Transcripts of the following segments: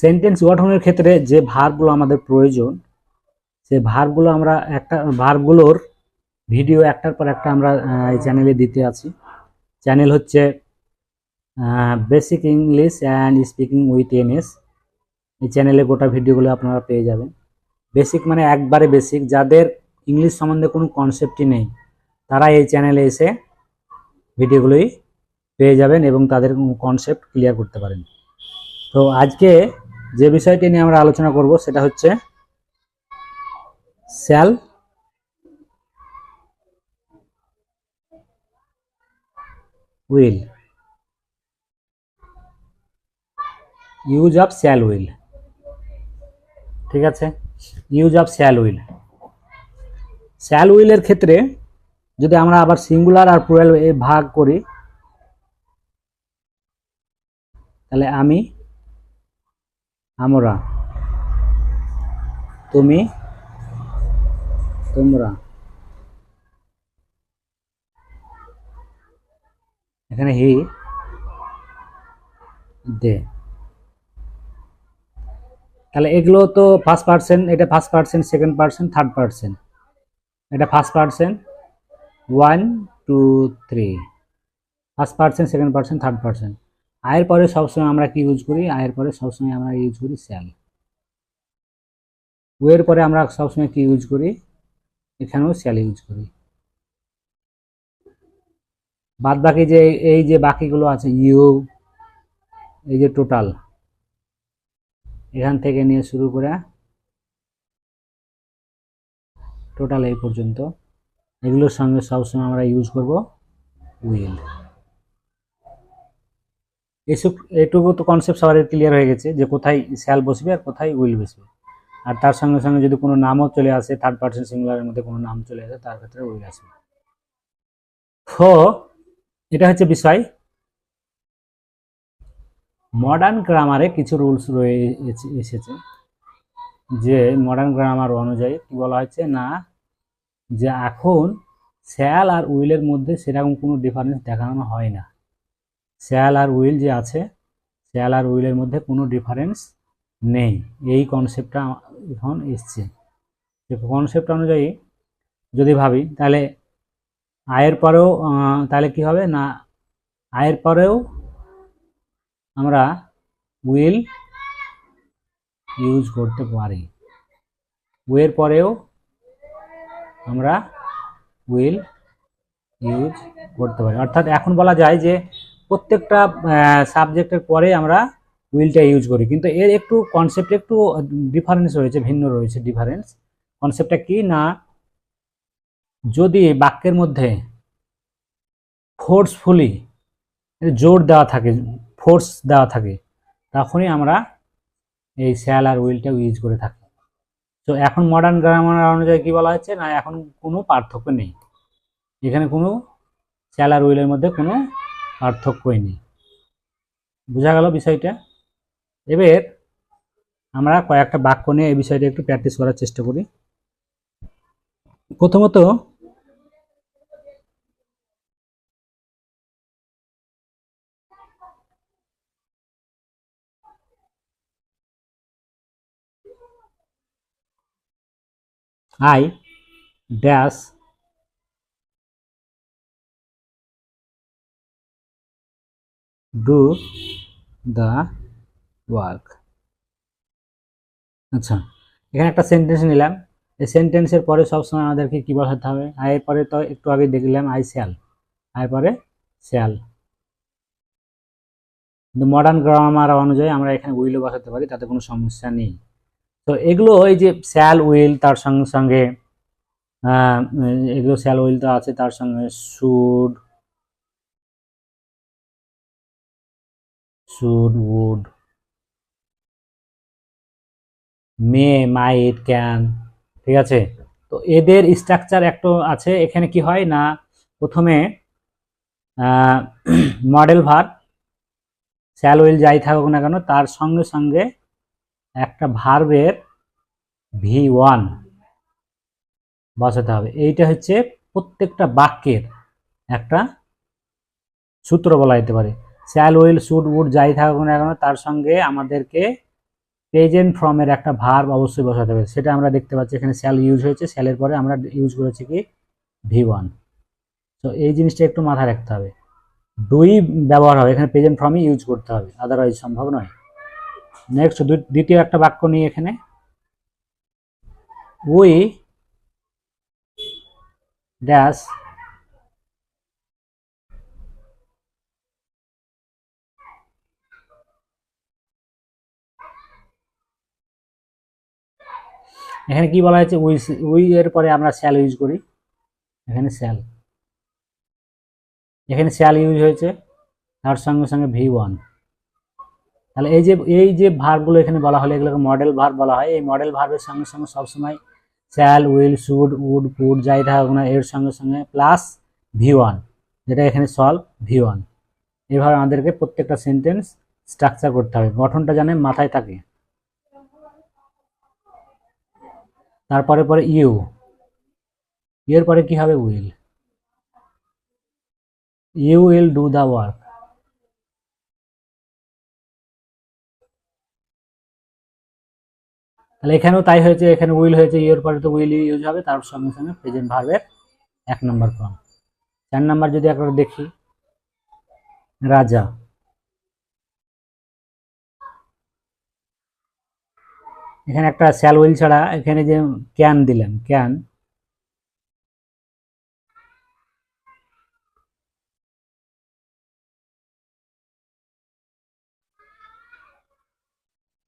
Sentence গঠনের ক্ষেত্রে যে ভার্বগুলো আমাদের প্রয়োজন, সে ভার্বগুলো আমরা একটা, ভার্বগুলোর ভিডিও একটার পর একটা আমরা এই চ্যানেলে দিতে আছি। চ্যানেল হচ্ছে basic English and speaking with N S চ্যানেলে গোটা ভিডিওগুলো আপনারা পেয়ে যাবেন। বেসিক মানে একবারে বেসিক যাদের ইংলিশ সম্বন্ধে কোনো কনসেপ্টই নেই, তারা এই চ্যানেলে এসে ভিডিওগুলোই পেয়ে যাবেন এবং তাদের কনসেপ্ট ক্লিয়ার করতে পারেন। তো আজকে যে বিষয়টি নিয়ে আমরা আলোচনা করব সেটা হচ্ছে shall will. Use of shall will. ঠিক আছে? Use of shall will. Shall উইলের ক্ষেত্রে যদি আমরা আবার সিঙ্গুলার আর প্লুরাল ভাগ করি, তাহলে আমি আমরা। তুমি? তোমরা? এখানে হি। দে। তাহলে এগুলো তো ফার্স্ট পার্সেন্ট এটা first person second person third person এটা first person one two three first person second person third person আয়ের পরে সবসময় আমরা কি ইউজ করি? আয়ের পরে সবসময় আমরা ইউজ করি স্যাল ওয়ের পরে আমরা সবসময় কি ইউজ করি? এখানেও স্যাল ইউজ করি। বাদ বাকি যে এই যে বাকিগুলো আছে ইউ এই যে টোটাল এখান থেকে নিয়ে শুরু করে টোটাল এই পর্যন্ত। এগুলোর সঙ্গে সবসময় আমরা ইউজ করব উইল এসব এটুকু তো কনসেপ্ট সবার ক্লিয়ার হয়ে গেছে যে কোথায় শ্যাল বসবে আর কোথায় উইল বসবে। আর তার সঙ্গে সঙ্গে যদি কোনো নামও চলে আসে থার্ড পার্সন সিঙ্গুলারের মধ্যে কোনো নাম চলে আসে, তার ক্ষেত্রে উইল আসবে। তো এটা হচ্ছে বিষয় মডার্ন গ্রামারে কিছু রুলস রয়ে এসেছে, যে মডার্ন গ্রামার অনুযায়ী কি বলা হয়েছে না, যে এখন শ্যাল আর উইলের মধ্যে সেরকম কোনো ডিফারেন্স দেখানো হয় না। স্যাল আর উইল যে আছে স্যাল আর উইলের মধ্যে কোনো ডিফারেন্স নেই। এই কনসেপ্টটা এখন এসছে। কনসেপ্ট অনুযায়ী যদি ভাবি, তাহলে আয়ের পরেও তাহলে কি হবে না, আয়ের পরেও আমরা উইল ইউজ করতে পারি। ওয়ের পরেও আমরা উইল ইউজ করতে পারি। অর্থাৎ এখন বলা যায় যে প্রত্যেকটা সাবজেক্টের পরে আমরা উইলটা ইউজ করি। কিন্তু এর একটু কনসেপ্ট একটু ডিফারেন্স রয়েছে, ভিন্ন রয়েছে ডিফারেন্স কনসেপ্টটা কি না, যদি বাক্যের মধ্যে ফোর্সফুলি জোর দেওয়া থাকে ফোর্স দেওয়া থাকে, তখনই আমরা এই স্যাল আর উইলটা ইউজ করে থাকি। তো এখন মডার্ন গ্রামার অনুযায়ী কি বলা হচ্ছে? না, এখন কোনো পার্থক্য নেই। এখানে কোনো স্যাল আর উইলের মধ্যে কোনো পার্থক্যই নেই। বোঝা গেল বিষয়টা? এবার আমরা কয়েকটা বাক্য নিয়ে এই বিষয়টা একটু প্র্যাকটিস করার চেষ্টা করি। প্রথমত I dash do the work আচ্ছা এখানে একটা সেন্টেন্স নিলাম। এই সেন্টেন্সের পরে সবসময় আমাদেরকে কী বসাতে হবে? আয়ের পরে তো একটু আগে দেখলাম, আই শ্যাল। আয়ের পরে শ্যাল। কিন্তু মডার্ন গ্রামার অনুযায়ী আমরা এখানে উইলও বসাতে পারি, তাতে কোনো সমস্যা নেই। তো এগুলো ওই যে শ্যাল উইল, তার সঙ্গে সঙ্গে এগুলো শ্যাল উইল তো আছে, তার সঙ্গে should should would may might can ঠিক আছে? তো এদের স্ট্রাকচার একটু আছে, এখানে কি হয় না, প্রথমে মডেল ভার স্যাল উইল যাই থাকুক না কেন, তার সঙ্গে সঙ্গে একটা ভার্বের ভি ওয়ান বসাতে হবে। এইটা হচ্ছে প্রত্যেকটা বাক্যের একটা সূত্র বলা যেতে পারে। স্যাল উইল শুড উড যাই থাকুক না কেন, তার সঙ্গে আমাদেরকে প্রেজেন্ট ফর্মের একটা ভার্ব অবশ্যই বসাতে হবে। সেটা আমরা দেখতে পাচ্ছি, এখানে স্যাল ইউজ হয়েছে, স্যালের পরে আমরা ইউজ করেছি কি? V one. তো এই জিনিসটা একটু মাথায় রাখতে হবে। দুই ব্যবহার হবে, এখানে প্রেজেন্ট ফর্মই ইউজ করতে হবে আদারওয়াইজ সম্ভব নয়। নেক্সট দ্বিতীয় একটা বাক্য নিয়ে এখানে। উই ড্যাশ এখানে কি বলা হয়েছে? উই উই এর পরে আমরা স্যাল ইউজ করি। এখানে স্যাল এখানে স্যাল ইউজ হয়েছে, তার সঙ্গে সঙ্গে ভি ওয়ান তাহলে এই যে এই যে ভার্বগুলো এখানে বলা হলো, এগুলোকে মডেল ভার্ব বলা হয়। এই মডেল ভার্বের সঙ্গে সঙ্গে সবসময় স্যাল উইল শুড উড পুড যাই থাকুক না, এর সঙ্গে সঙ্গে প্লাস ভি ওয়ান যেটা এখানে সলভ ভি ওয়ান এভাবে আমাদেরকে প্রত্যেকটা সেন্টেন্স স্ট্রাকচার করতে হবে। গঠনটা জানে মাথায় থাকে। তারপরে পরে ইউ। এর পরে কি হবে? Will. You will do the work. তাহলে এখানেও তাই হয়েছে, এখানে উইল হয়েছে, ইউর পরে তো উইল ইউজ হবে, তার সঙ্গে সঙ্গে প্রেজেন্ট ভার্বের এক নম্বর ফর্ম চার নাম্বার যদি একবার দেখি, রাজা। এখানে একটা স্যাল উইল ছাড়া এখানে যে ক্যান দিলাম ক্যান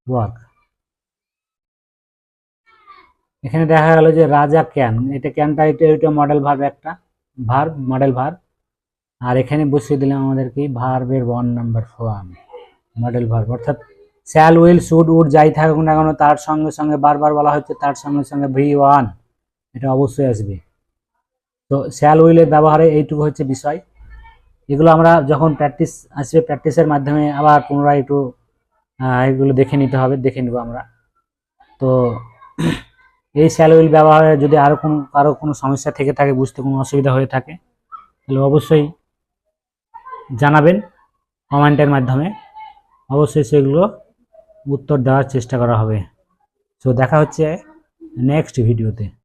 ওয়ার্ক এখানে দেখা গেল যে রাজা ক্যান এটা ক্যানটা এটা এটা মডেল ভার্ব একটা ভার্ব মডেল ভার্ব আর এখানে বসিয়ে দিলাম আমাদের কি ভার্বের one number form modal verb অর্থাৎ স্যাল উইল শুড উড, যাই থাকুক না কেন, তার সঙ্গে সঙ্গে বারবার বলা হচ্ছে, তার সঙ্গে সঙ্গে ভি ওয়ান। এটা অবশ্যই আসবে। তো শ্যাল উইলের ব্যবহারে এইটুকু হচ্ছে বিষয়। এগুলো আমরা যখন প্র্যাকটিস আসবে, প্র্যাকটিসের মাধ্যমে আবার পুনরায় একটু এগুলো দেখে নিতে হবে, দেখে নেব আমরা। তো এই শ্যাল উইল ব্যবহারে যদি আরও কোনো, কারও কোনো সমস্যা থেকে থাকে, বুঝতে কোনো অসুবিধা হয়ে থাকে, তাহলে অবশ্যই জানাবেন কমেন্টের মাধ্যমে। অবশ্যই সেগুলো উত্তর দেওয়ার চেষ্টা করা হবে। সো দেখা হচ্ছে নেক্সট ভিডিওতে